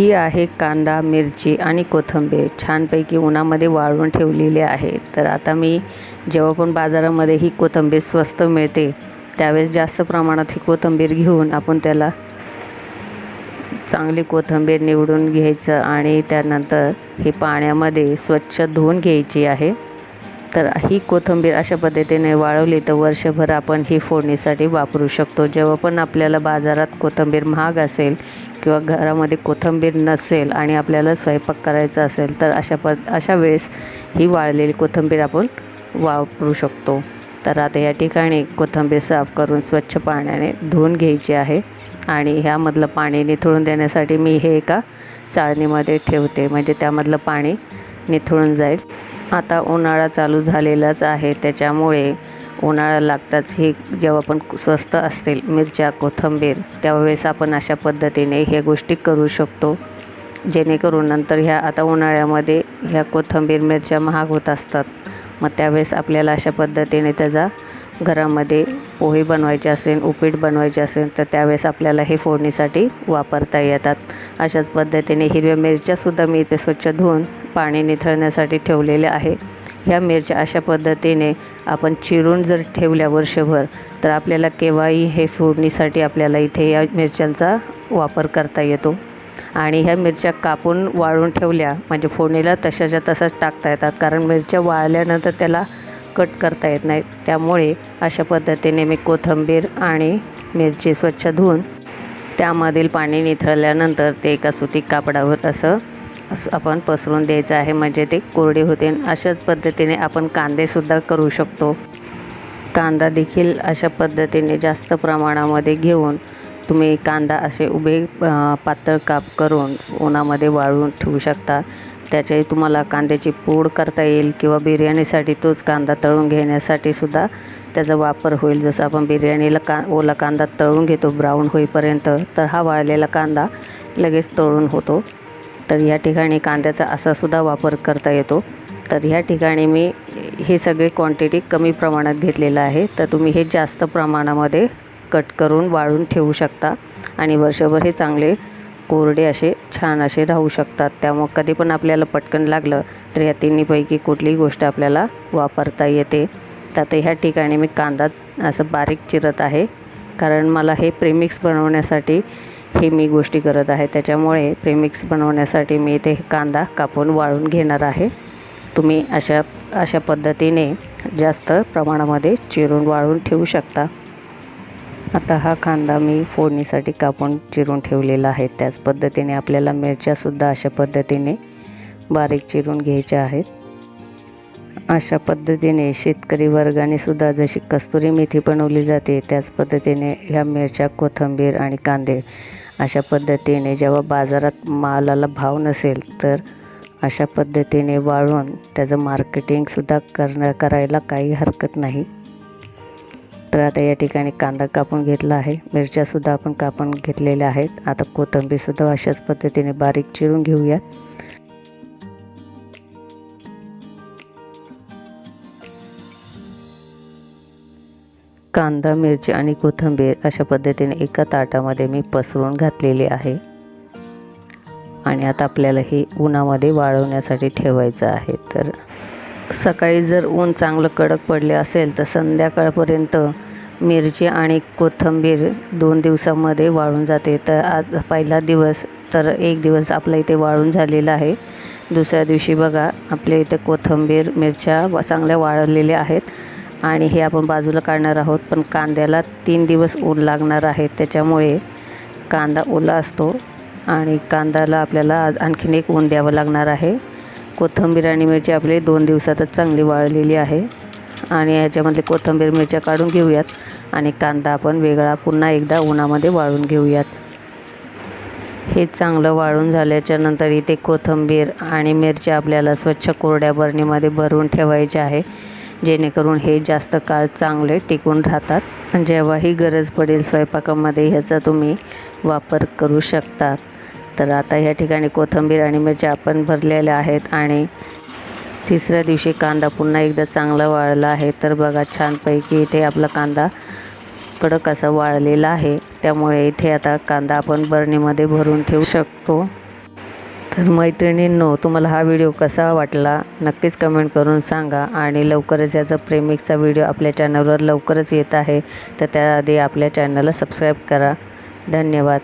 ही आहे कांदा मिरची आणि कोथिंबीर. छानपैकी उन्हामध्ये वाळवून ठेवलेली आहे. तर आता मी जेव्हा पण बाजारामध्ये ही कोथिंबीर स्वस्त मिळते त्यावेळेस जास्त प्रमाणात ही कोथिंबीर घेऊन आपण त्याला चांगली कोथिंबीर निवडून घ्यायचं आणि त्यानंतर ही पाण्यामध्ये स्वच्छ धुवून घ्यायची आहे. तर ही कोथिंबीर अशा पद्धतीने वाळवली तर वर्षभर आपण ही फोडणीसाठी वापरू शकतो. जेव्हा पण आपल्याला बाजारात कोथिंबीर महाग असेल किंवा घरामध्ये कोथिंबीर नसेल आणि आपल्याला स्वयंपाक करायचा असेल तर अशा पद अशा वेळेस ही वाळलेली कोथिंबीर आपण वापरू शकतो. तर आता या ठिकाणी कोथिंबीर साफ करून स्वच्छ पाण्याने धुवून घ्यायची आहे आणि ह्यामधलं पाणी निथळून देण्यासाठी मी हे एका चाळणीमध्ये ठेवते. म्हणजे त्यामधलं पाणी निथळून जाईल. आता उन्हाळा चालू झालेलाच आहे. त्याच्यामुळे उन्हाळा लागताच हे जेव्हा पण स्वस्त असतील मिरच्या कोथिंबीर त्यावेळेस आपण अशा पद्धतीने ह्या गोष्टी करू शकतो. जेणेकरून नंतर ह्या आता उन्हाळ्यामध्ये ह्या कोथिंबीर मिरच्या महाग होत असतात. मग त्यावेळेस आपल्याला अशा पद्धतीने त्याचा घरामध्ये पोहे बनवायचे असेल उपीट बनवायचे असेल तर त्यावेळेस आपल्याला हे फोडणीसाठी वापरता येतात. अशाच पद्धतीने हिरव्या मिरच्यासुद्धा मी इथे स्वच्छ धुवून पाणी निथळण्यासाठी ठेवलेले आहे. ह्या मिरच्या अशा पद्धतीने आपण चिरून जर ठेवल्या वर्षभर तर आपल्याला केव्हाही हे फोडणीसाठी आपल्याला इथे या मिरच्यांचा वापर करता येतो. आणि ह्या मिरच्या कापून वाळून ठेवल्या म्हणजे फोडणीला तशाच्या तसाच टाकता येतात कारण मिरच्या वाळल्यानंतर त्याला कट करता येत नाहीत. त्यामुळे अशा पद्धतीने मी कोथिंबीर आणि मिरची स्वच्छ धुवून त्यामधील पाणी निथळल्यानंतर ते एका सुती कापडावर असं असं आपण पसरून द्यायचं आहे. म्हणजे ते कोरडे होते अशाच पद्धतीने आपण कांदेसुद्धा करू शकतो. कांदा देखील अशा पद्धतीने जास्त प्रमाणामध्ये घेऊन तुम्ही कांदा असे उभे पातळ काप करून उन्हामध्ये वाळून ठेवू शकता. त्याच्याही तुम्हाला कांद्याची पूड करता येईल किंवा बिर्याणीसाठी तोच कांदा तळून घेण्यासाठी सुद्धा त्याचा वापर होईल. जसं आपण बिर्याणीला का ओला कांदा तळून घेतो ब्राऊन होईपर्यंत तर हा वाळलेला कांदा लगेच तळून होतो. तर या ठिकाणी कांद्याचा असासुद्धा वापर करता येतो. तर ह्या ठिकाणी मी हे सगळे क्वांटिटी कमी प्रमाणात घेतलेलं आहे. तर तुम्ही हे जास्त प्रमाणामध्ये कट करून वाळून ठेवू शकता. आणि वर्षभर हे चांगले कोरडे असे छान असे राहू शकतात. त्यामुळं कधी पण आपल्याला पटकन लागलं तर या तिन्हीपैकी कुठलीही गोष्ट आपल्याला वापरता येते. तर आता ह्या ठिकाणी मी कांदा असं बारीक चिरत आहे. कारण मला हे प्रेमिक्स बनवण्यासाठी हे मी गोष्टी करत आहे. त्याच्यामुळे प्रेमिक्स बनवण्यासाठी मी इथे कांदा कापून वाळून घेणार आहे. तुम्ही अशा अशा पद्धतीने जास्त प्रमाणामध्ये चिरून वाळून ठेवू शकता. आता हा कांदा मी फोडणीसाठी कापून चिरून ठेवलेला आहे. त्याच पद्धतीने आपल्याला मिरच्यासुद्धा अशा पद्धतीने बारीक चिरून घ्यायच्या आहेत. अशा पद्धतीने शेतकरी वर्गाने सुद्धा जशी कस्तुरी मेथी बनवली जाते त्याच पद्धतीने ह्या मिरच्या कोथिंबीर आणि कांदे अशा पद्धतीने जेव्हा बाजारात मालाला भाव नसेल तर अशा पद्धतीने वाळून त्याचं मार्केटिंगसुद्धा करणं करायला काही हरकत नाही. तर आता या ठिकाणी कांदा कापून घेतला आहे. मिरच्यासुद्धा आपण कापून घेतलेल्या आहेत. आता कोथिंबीरसुद्धा अशाच पद्धतीने बारीक चिरून घेऊयात. कांदा मिरची आणि कोथिंबीर अशा पद्धतीने एका ताटामध्ये मी पसरून घातलेली आहे. आणि आता आपल्याला हे उन्हामध्ये वाळवण्यासाठी ठेवायचं आहे. तर सकाळी जर ऊन चांगलं कडक पडले असेल तर संध्याकाळपर्यंत मिरची आणि कोथिंबीर दोन दिवसामध्ये वाळून जाते. तर आज पहिला दिवस तर एक दिवस आपल्या इथे वाळून झालेला आहे. दुसऱ्या दिवशी बघा आपल्या इथे कोथिंबीर मिरच्या चांगल्या वाळलेल्या आहेत आणि हे आपण बाजूला काढणार आहोत. पण कांद्याला तीन दिवस ऊन लागणार आहे. त्याच्यामुळे कांदा ओला असतो आणि कांद्याला आपल्याला आज आणखीन एक ऊन द्यावं लागणार आहे. कोथिंबीर आणि मिरची आपली दोन दिवसातच चांगली वाळलेली आहे. आणि याच्यामधले कोथिंबीर मिरच्या काढून घेऊयात. आणि कांदा आपण वेगळा पुन्हा एकदा उन्हामध्ये वाळून घेऊयात. हे चांगलं वाळून झाल्याच्यानंतर इथे कोथिंबीर आणि मिरच्या आपल्याला स्वच्छ कोरड्या बरणीमध्ये भरून ठेवायचे आहे. जेणेकरून हे जास्त काळ चांगले टिकून राहतात. जेव्हाही गरज पडेल स्वयंपाकामध्ये ह्याचा तुम्ही वापर करू शकतात तर आता ह्या ठिकाणी कोथिंबीर आणि मिरच्या आपण भरलेल्या आहेत आणि तिसऱ्या दिवशी कांदा पुन्हा एकदा चांगला वाळला आहे. तर बघा छानपैकी इथे आपला कांदा कडक असा वाळलेला आहे. त्यामुळे इथे आता कांदा आपण बरणीमध्ये भरून ठेवू शकतो. तर मैत्रिणींनो तुम्हाला हा व्हिडिओ कसा वाटला? नक्कीच कमेंट करून सांगा आणि लवकरच याचा प्रेमिकचा व्हिडिओ आपल्या चॅनलवर लवकरच येत आहे. तर त्याआधी आपल्या चॅनलला सबस्क्राईब करा. धन्यवाद.